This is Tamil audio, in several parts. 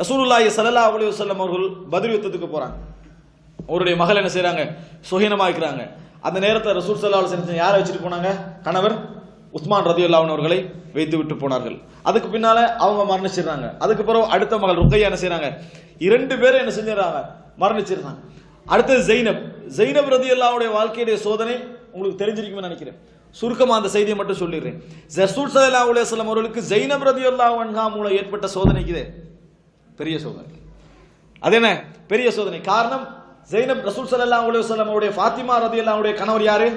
ரசூலுல்லாஹி சல்லா அலி வல்லம் அவர்கள் பதில் யுத்தத்துக்கு போகிறாங்க அவருடைய மகள் என்ன செய்கிறாங்க சுகீனமாக்கிறாங்க அந்த நேரத்தில் ரசூல் சல்லா அலைஹி யாரை வச்சுட்டு போனாங்க? கணவர் உஸ்மான் ரதி அன்ஹு அவர்களை வைத்து விட்டு போனார்கள். அதுக்கு பின்னால அவங்க மரணிச்சிடுறாங்க. அதுக்கு பிறகு அடுத்த மகள் ருக்கையா என்ன செய்யறாங்க இரண்டு பேரும் என்ன செஞ்சிடறாங்க? மரணிச்சிடுறாங்க. அடுத்தது ஜெய்னப் ஜெய்னப் ரதியுல்லாவுடைய வாழ்க்கையுடைய சோதனை உங்களுக்கு தெரிஞ்சிருக்கும்னு நினைக்கிறேன். சுருக்கமா அந்த செய்தியை மட்டும் சொல்லிடுறேன். ரசூல் ஸல்லல்லாஹு அலைஹி அவர்களுக்கு ஜெய்னப் ரதி அன்ஹா மூலம் ஏற்பட்ட சோதனைக்குதே பெரிய சோதனை. அது என்ன பெரிய சோதனை. காரணம் ஜெயினப் ரசூல் ஸல்லல்லாஹு அலைஹி வஸல்லம் அவருடைய ஃபாத்திமா ரதி அவருடைய கணவர் யாரு?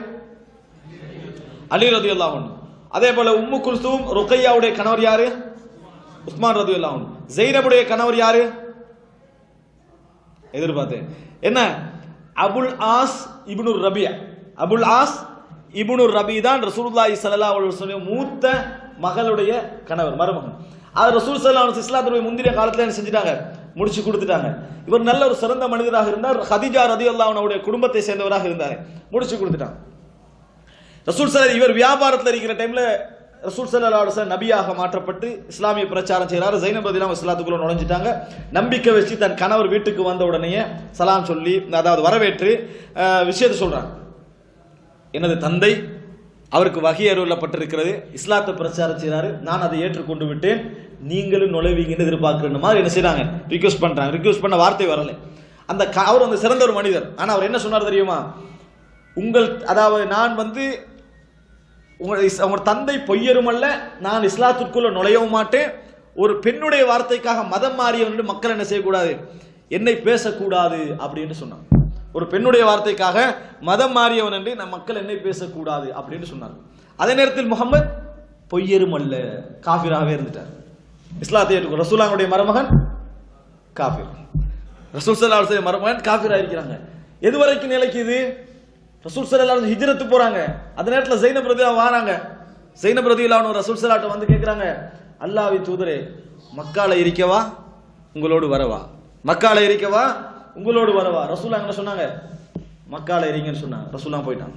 அலி ரதியல்லாஹு அன்ஹு. அதே போல உம்மு குல்சூம் ருக்கையாவுடைய கணவர் யாரு? உஸ்மான் ரதியல்லாஹு அன்ஹு. ஜெயினபுடைய கணவர் யாரு? எதிர்பார்த்தேன். என்ன? அபுல் ஆஸ் இபுனு ரபியா அபுல் ஆஸ் இபுனு ரபி தான் ரசூலுல்லாஹி ஸல்லல்லாஹு அலைஹி மூத்த மகளுடைய கணவர் மருமகன். அது ரசூல் ஸல்லல்லாஹு இஸ்லாத்துடைய முந்திரிய காலத்தில் என்ன செஞ்சிட்டாங்க? முடிச்சு கொடுத்துட்டாங்க. இவர் நல்ல ஒரு சிறந்த மனிதராக இருந்தார். ஹதிஜா ரதி அல்லாவுடைய குடும்பத்தை சேர்ந்தவராக இருந்தார். முடிச்சு கொடுத்துட்டாங்க. ரசூல் சல்லா இவர் வியாபாரத்தில் இருக்கிற டைம்ல ரசூல் சல்லா அலுவலம் நபியாக மாற்றப்பட்டு இஸ்லாமிய பிரச்சாரம் செய்கிறார் ஜைனப் ரதிலாம் இஸ்லாத்துக்குள்ள நுழைஞ்சிட்டாங்க. நம்பிக்கை வச்சு தன் கணவர் வீட்டுக்கு வந்த உடனேயே சலாம் சொல்லி அதாவது வரவேற்று விஷயத்தை சொல்கிறாங்க எனது தந்தை அவருக்கு வகை அருளப்பட்டிருக்கிறது. இஸ்லாத்தை பிரச்சாரம் செய்கிறாரு நான் அதை ஏற்றுக்கொண்டு விட்டேன். நீங்களும் நுழைவீங்கன்னு எதிர்பார்க்கிற மாதிரி என்ன செய்கிறாங்க ரிக்வெஸ்ட் பண்ணுறாங்க ரிக்வஸ்ட் பண்ண வார்த்தை வரல. அந்த க- அவர் வந்து சிறந்த ஒரு மனிதர். ஆனால் அவர் என்ன சொன்னார் தெரியுமா? உங்கள் அதாவது நான் வந்து உங்கள் உங்கள் தந்தை பொய்யரும் அல்ல. நான் இஸ்லாத்திற்குள்ளே நுழையவும் மாட்டேன். ஒரு பெண்ணுடைய வார்த்தைக்காக மதம் மாறியவன் மக்கள் என்ன செய்யக்கூடாது? என்னை பேசக்கூடாது அப்படின்னு சொன்னான் ஒரு பெண்ணுடைய வார்த்தைக்காக மதம் மாறியவன் என்று நம் மக்கள் என்னை பேசக்கூடாது அப்படின்னு சொன்னார். அதே நேரத்தில் முகமது பொய்யரும் அல்ல காஃபிராகவே இருந்துட்டார். இஸ்லாத்தை ஏற்றுக்கொள் ரசூலாவுடைய மருமகன் காஃபிர் ரசூல் சல்லா மருமகன் காஃபிரா இருக்கிறாங்க. எது வரைக்கும் நிலைக்குது ரசூல் சல்லா ஹிஜரத்து போறாங்க. அந்த நேரத்தில் ஜெயினப் ரதியா வராங்க. ஜெயினப் ஒரு ரசூல் சல்லாட்ட வந்து கேட்குறாங்க அல்லாவி தூதரே மக்கால இருக்கவா? உங்களோடு வரவா? மக்கால இருக்கவா? உங்களோடு வரவா? ரசூலா என்ன சொன்னாங்க. மக்கால இருங்கன்னு சொன்னாங்க. ரசூலா போயிட்டாங்க.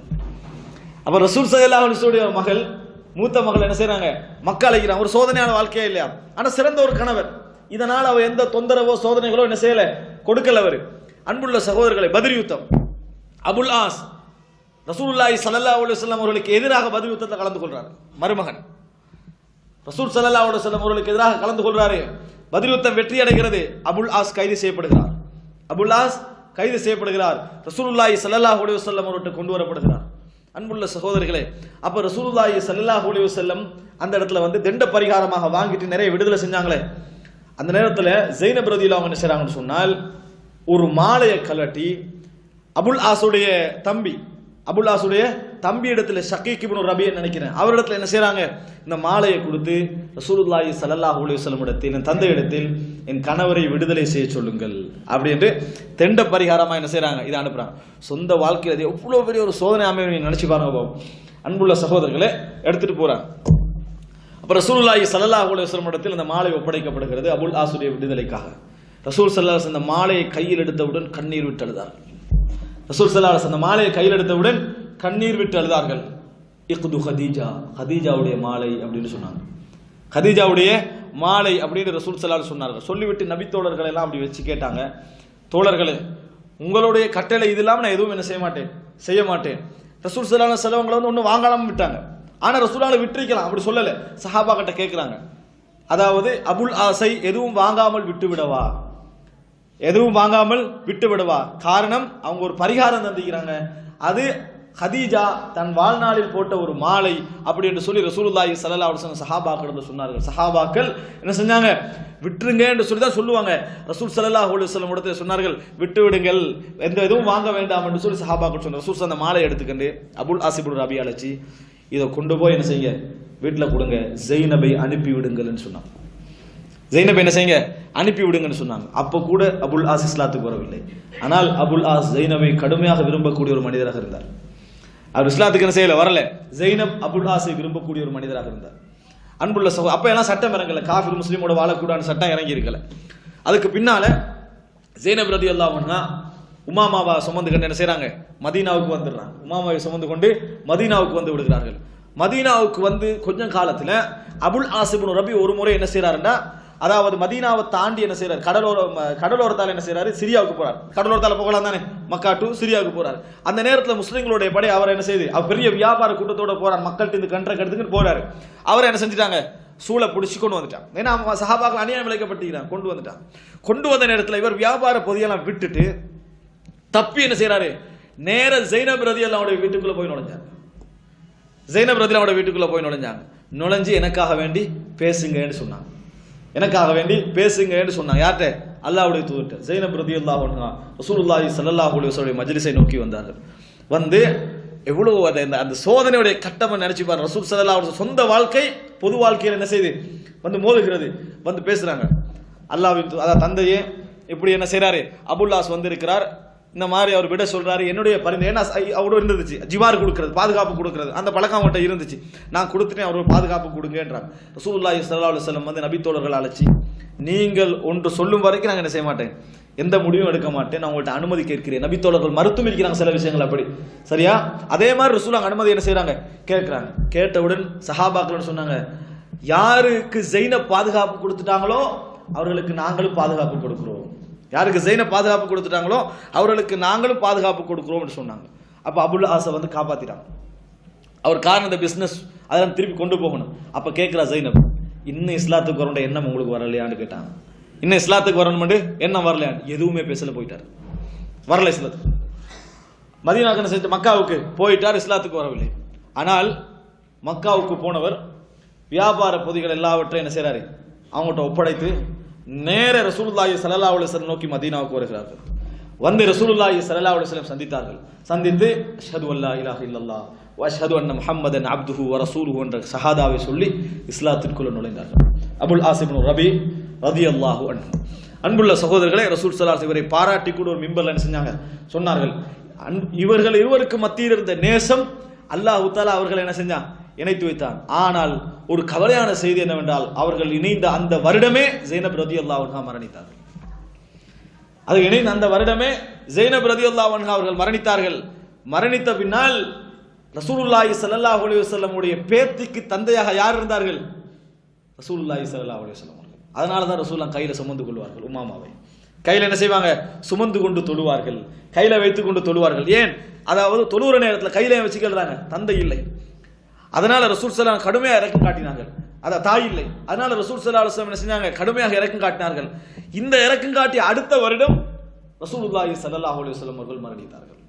அப்ப ரசூல் சல்லா அலிசுடைய மகள் மூத்த மகள் என்ன செய்யறாங்க மக்கள் அழைக்கிறாங்க ஒரு சோதனையான வாழ்க்கையே இல்லையா? ஆனா சிறந்த ஒரு கணவர். இதனால் அவ எந்த தொந்தரவோ சோதனைகளோ என்ன செய்யல? கொடுக்கல அவர். அன்புள்ள சகோதரர்களை பதில் யுத்தம். அபுல் ஆஸ். ரசூல்லாய் சல்லா அலைஹி அவர்களுக்கு எதிராக பதில் யுத்தத்தை கலந்து கொள்றாரு. மருமகன். ரசூல் சல்லா அலுவலம் அவர்களுக்கு எதிராக கலந்து கொள்றாரு. பதில் யுத்தம் வெற்றி அடைகிறது. அபுல் ஆஸ் கைது செய்யப்படுகிறார். அபுல்லாஸ் கைது செய்யப்படுகிறார். ரசூலுல்லாஹி ஸல்லல்லாஹு அலைஹி வஸல்லம் அவர்கிட்ட கொண்டு வரப்படுகிறார். அன்புள்ள சகோதரிகளே அப்ப ரசூலுல்லாஹி ஸல்லல்லாஹு அலைஹி வஸல்லம் அந்த இடத்துல வந்து தண்ட பரிகாரமாக வாங்கிட்டு நிறைய விடுதலை செஞ்சாங்களே. அந்த நேரத்துல ஜெயினப் ரதியில் அவங்க என்ன செய்றாங்கன்னு சொன்னால் ஒரு மாலையை கலட்டி அபுல் ஆசுடைய தம்பி அபுல் ஆசுடைய தம்பி இடத்துல ஷக்கீக் இப்னு ரபின்னு நினைக்கிறேன் அவரிடத்துல என்ன செய்யறாங்க இந்த மாலையை கொடுத்து ரசூலுல்லாஹி சல்லாஹ் அலைஹி வஸல்லம் இடத்தில் தந்தை இடத்தில் என் கணவரை விடுதலை செய்ய சொல்லுங்கள். அப்படின்ட்டு தெண்ட பரிகாரமாக என்ன செய்கிறாங்க இதை அனுப்புகிறாங்க சொந்த வாழ்க்கையில் அது எவ்வளோ பெரிய ஒரு சோதனை அமைப்பு நீங்கள் நினச்சி பாருங்க பாவம் அன்புள்ள சகோதரர்களை எடுத்துகிட்டு போகிறாங்க அப்புறம் ரசூல்லாஹி சல்லா அலைஹி இடத்தில் அந்த மாலை ஒப்படைக்கப்படுகிறது அபுல் ஆசுடைய விடுதலைக்காக. ரசூல் சல்லாஸ் அந்த மாலையை கையில் எடுத்தவுடன் கண்ணீர் விட்டு அழுதார்கள். ரசூல் சல்லாஸ் அந்த மாலையை கையில் எடுத்தவுடன் கண்ணீர் விட்டு அழுதார்கள். இக்து ஹதீஜா ஹதீஜாவுடைய மாலை அப்படின்னு சொன்னாங்க. ஹதீஜாவுடைய மாலை அப்படின்னு ரசூல் சலால் சொன்னார்கள். சொல்லிவிட்டு நபி தோழர்களை எல்லாம் அப்படி வச்சு கேட்டாங்க. தோழர்களே உங்களுடைய கட்டளை இது இல்லாமல் நான் எதுவும் என்ன செய்ய மாட்டேன்? செய்ய மாட்டேன். ரசூல் சலான செலவங்களை வந்து ஒன்றும் வாங்காமல் விட்டாங்க. ஆனால் ரசூலால விட்டுருக்கலாம். அப்படி சொல்லலை. சஹாபா கிட்ட கேட்குறாங்க அதாவது அபுல் ஆசை எதுவும் வாங்காமல் விட்டு விடவா? எதுவும் வாங்காமல் விட்டு விடவா? காரணம் அவங்க ஒரு பரிகாரம் தந்திக்கிறாங்க அது ஹதீஜா தன் வாழ்நாளில் போட்ட ஒரு மாலை அப்படி என்று சொல்லி ரசூலுல்லாஹி சல்லா அலைஹி வஸல்லம் சஹாபாக்கள் சொன்னார்கள். சஹாபாக்கள் என்ன செஞ்சாங்க? விட்டுருங்க என்று சொல்லி தான் சொல்லுவாங்க. ரசூல் சல்லாஹ் அலைஹி வஸல்லம் இடத்துல சொன்னார்கள் விட்டு விடுங்கள் எந்த எதுவும் வாங்க வேண்டாம் என்று சொல்லி சஹாபாக்கள் சொன்னார் ரசூல் அந்த மாலை எடுத்துக்கண்டு அபுல் ஆசிபுல் ரபி அழைச்சி இதை கொண்டு போய் என்ன செய்யுங்க? வீட்டில் கொடுங்க. ஜெய்னபை அனுப்பி விடுங்கள்னு சொன்னாங்க. ஜெய்னப் என்ன செய்யுங்க? அனுப்பி விடுங்கன்னு சொன்னாங்க. அப்போ கூட அபுல் ஆஸ் இஸ்லாத்துக்கு வரவில்லை. ஆனால் அபுல் ஆஸ் ஜெய்னபை கடுமையாக விரும்பக்கூடிய ஒரு மனிதராக இருந்தார். அவர் இஸ்லாத்துக்கு என்ன செய்யல? வரல. ஜெய்னப் அபுல் ஆஸை விரும்பக்கூடிய ஒரு மனிதராக இருந்தார். அன்புள்ள சகோ அப்போ எல்லாம் சட்டம் இறங்கல. காஃபிர் முஸ்லீமோட வாழக்கூடாதுன்னு சட்டம் இறங்கி இருக்கல அதுக்கு பின்னால ஜெய்னப் ரதி அல்லாமன்னா உமாமாவை சுமந்து கொண்டு என்ன செய்கிறாங்க மதீனாவுக்கு வந்துடுறாங்க. உமாமாவை சுமந்து கொண்டு மதீனாவுக்கு வந்து விடுகிறார்கள். மதீனாவுக்கு வந்து கொஞ்சம் காலத்தில் அபுல் ஆசிபுன் ரபி ஒரு முறை என்ன செய்கிறாருன்னா அதாவது மதீனாவை தாண்டி என்ன செய்யறாரு கடலோர கடலோரத்தால் என்ன செய்யறாரு சிரியாவுக்கு போறாரு. கடலோரத்தால் போகலாம் தானே? மக்கா டு சிரியாவுக்கு போறாரு. அந்த நேரத்தில் முஸ்லீம்களுடைய படை அவர் என்ன செய்யுது அவர் பெரிய வியாபார கூட்டத்தோட போறார். மக்கள்கிட்ட இந்த கன்ற கடுத்துக்கு போறாரு. அவர் என்ன செஞ்சுட்டாங்க? சூளை பிடிச்சி கொண்டு வந்துட்டான் ஏன்னா அவன் சஹாபாக்கள் அநியாயம் விளைக்கப்பட்டிருக்கிறான் கொண்டு வந்துட்டான் கொண்டு வந்த நேரத்தில் இவர் வியாபார பொதியெல்லாம் விட்டுட்டு தப்பி என்ன செய்யறாரு நேர ஜெயினப் ரதி அவனுடைய வீட்டுக்குள்ள போய் நுழைஞ்சாங்க ஜெயினப் ரதி அவனோட வீட்டுக்குள்ள போய் நுழைஞ்சாங்க. நுழைஞ்சு எனக்காக வேண்டி பேசுங்கன்னு சொன்னாங்க. எனக்காக வேண்டி பேசுங்கன்னு சொன்னாங்க யார்கிட்ட? அல்லாவுடைய தூதர்கிட்ட. ஜெய்னப் ரதி அல்லாஹ் ரசூலுல்லாஹி சல்லாஹ் அலைஹி வஸல்லம் மஜ்லிஸை நோக்கி வந்தார்கள். வந்து எவ்வளவு அதை அந்த அந்த சோதனையுடைய கட்டமை நினைச்சு பாரு. ரசூல் சல்லா அவருடைய சொந்த வாழ்க்கை பொது வாழ்க்கையில் என்ன செய்யுது வந்து மோதுகிறது. வந்து பேசுறாங்க. அல்லாவின் தூ- அதான் தந்தையே இப்படி என்ன செய்கிறாரு அபுல்லாஸ் வந்திருக்கிறார் இந்த மாதிரி அவர் விட சொல்றாரு என்னுடைய பரிந்து ஏன்னா ச- அவரோட இருந்துச்சு. ஜிவார் கொடுக்குறது பாதுகாப்பு கொடுக்குறது அந்த பழக்கம் அவங்கள்ட்ட இருந்துச்சு. நான் கொடுத்துட்டேன் அவர் பாதுகாப்பு கொடுங்கன்றாங்க. ரசூலுல்லாஹி ஸல்லல்லாஹு அலைஹி வந்து நபித்தோழர்கள் அழைச்சி நீங்கள் ஒன்று சொல்லும் வரைக்கும் நாங்கள் என்ன செய்ய மாட்டேன். எந்த முடிவும் எடுக்க மாட்டேன். நான் உங்கள்கிட்ட அனுமதி கேட்கிறேன். நபித்தோழர்கள் மறுத்தும் இருக்கிறாங்க சில விஷயங்கள் அப்படி. சரியா? அதே மாதிரி ரசூலாங்க அனுமதி என்ன செய்கிறாங்க கேட்குறாங்க. கேட்டவுடன் சஹாபாக்கள் சொன்னாங்க? யாருக்கு ஜெயின பாதுகாப்பு கொடுத்துட்டாங்களோ அவர்களுக்கு நாங்களும் பாதுகாப்பு கொடுக்குறோம். யாருக்கு ஜெயினை பாதுகாப்பு கொடுத்துட்டாங்களோ அவர்களுக்கு நாங்களும் பாதுகாப்பு கொடுக்குறோம்னு சொன்னாங்க. அப்போ அபுல் ஆசை வந்து காப்பாற்றிட்டாங்க அவர் காரணம் இந்த பிஸ்னஸ் அதெல்லாம் திருப்பி கொண்டு போகணும். அப்போ கேட்குறா ஜெயினப் இன்னும் இஸ்லாத்துக்கு வரணுன்ற எண்ணம் உங்களுக்கு வரலையான்னு கேட்டாங்க. இன்னும் இஸ்லாத்துக்கு வரணும்னு எண்ணம் வரலையான்னு எதுவுமே பேசல போயிட்டார். வரல இஸ்லாத்துக்கு மதீனாக்கு செஞ்ச மக்காவுக்கு போயிட்டார் இஸ்லாத்துக்கு வரவில்லை. ஆனால் மக்காவுக்கு போனவர் வியாபார பொதிகள் எல்லாவற்றையும் என்ன செய்கிறாரு அவங்கள்ட்ட ஒப்படைத்து நே ரசூலுல்லாஹி ஸல்லல்லாஹு அலைஹி வஸல்லம் நோக்கி மதீனாவுக்கு வருகிறார்கள். வந்து ரசூலுல்லாஹி ஸல்லல்லாஹு அலைஹி வஸல்லம் சந்தித்தார்கள். சந்தித்து அஷ்ஹது அல்லா இலாஹ இல்லல்லாஹ் வ அஷ்ஹது அன்ன முஹம்மதன் அப்துஹு வ ரசூலுஹு என்ற ஷஹாதாவை சொல்லி இஸ்லாத்திற்குள்ள நுழைந்தார்கள். அபுல் ஆசிப்னு ரபி ரதியல்லாஹு அன்ஹு. அன்புள்ள சகோதரர்களை ரசூல் ஸல்லல்லாஹு அலைஹி இவரை பாராட்டி கூட ஒரு மிம்பர்ல என்ன செஞ்சாங்க? சொன்னார்கள். இவர்கள் இருவருக்கு மத்தியில் இருந்த நேசம் அல்லாஹ் தாலா அவர்கள் என்ன செஞ்சான்? இணைத்து வைத்தான். ஆனால் ஒரு கவலையான செய்தி என்னவென்றால் அவர்கள் இணைந்த அந்த வருடமே ஜெயன ரதி அல்லாஹ் மரணித்தார்கள். அது இணைந்த அந்த வருடமே ஜெயன ரதி அல்லாஹ் அவர்கள் மரணித்தார்கள். மரணித்த பின்னால் ரசூலுல்லாஹி சல்லாஹ் அலைஹி பேத்திக்கு தந்தையாக யார் இருந்தார்கள்? ரசூலுல்லாஹி சல்லாஹ் அலைஹி அவர்கள். அதனால தான் ரசூல்லாம் கையில் சுமந்து கொள்வார்கள் உமாமாவை. கையில் என்ன செய்வாங்க? சுமந்து கொண்டு தொழுவார்கள். கையில் வைத்து கொண்டு தொழுவார்கள். ஏன்? அதாவது தொழுகிற நேரத்தில் கையில வச்சுக்கிறாங்க தந்தை இல்லை. அதனால ரசூல் சலாம் கடுமையாக இறக்கம் காட்டினார்கள். அதை தாய் இல்லை. அதனால ரசூல் சல்லா அலுவலம் என்ன செஞ்சாங்க? கடுமையாக இறக்கம் காட்டினார்கள். இந்த இறக்கம் காட்டி அடுத்த வருடம் ரசூலுல்லாஹி சல்லாஹ் அலுவலம் அவர்கள் மரணித்தார்கள்.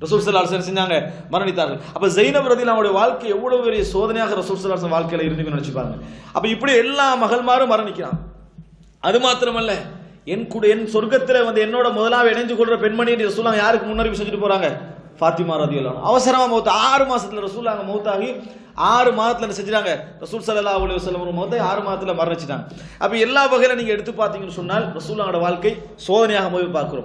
ரசூல் சல்லா அலுவலம் செஞ்சாங்க? மரணித்தார்கள். அப்ப ஜெயினப் ரதில் அவருடைய வாழ்க்கை எவ்வளவு பெரிய சோதனையாக ரசூல் சல்லா அலுவலம் வாழ்க்கையில இருந்து நினச்சிப்பாங்க அப்போ அப்ப இப்படி எல்லா மகள்மாரும் மரணிக்கிறான் அது மாத்திரமல்ல என் கூட என் சொர்க்கத்தில் வந்து என்னோட முதலாவது இணைஞ்சு கொள்ற பெண்மணி ரசூலாம் யாருக்கு முன்னறிவு செஞ்சுட்டு போறாங்க? ஃபாத்திமா ரதியல்லாஹு அவசரமாக அவசரமா மௌத் ஆறு ரசூல் அங்கே மௌத்தாகி ஆறு மாதத்தில் என்ன செஞ்சுட்டாங்க? ரசூல் சல்லா அலி வஸல்லம் ஒரு மௌத்தை ஆறு மாதத்தில் மரணிச்சிட்டாங்க. அப்போ எல்லா வகையில் நீங்கள் எடுத்து பார்த்தீங்கன்னு சொன்னால் ரசூலாங்களோட வாழ்க்கை சோதனையாக போய் பார்க்குறோம்.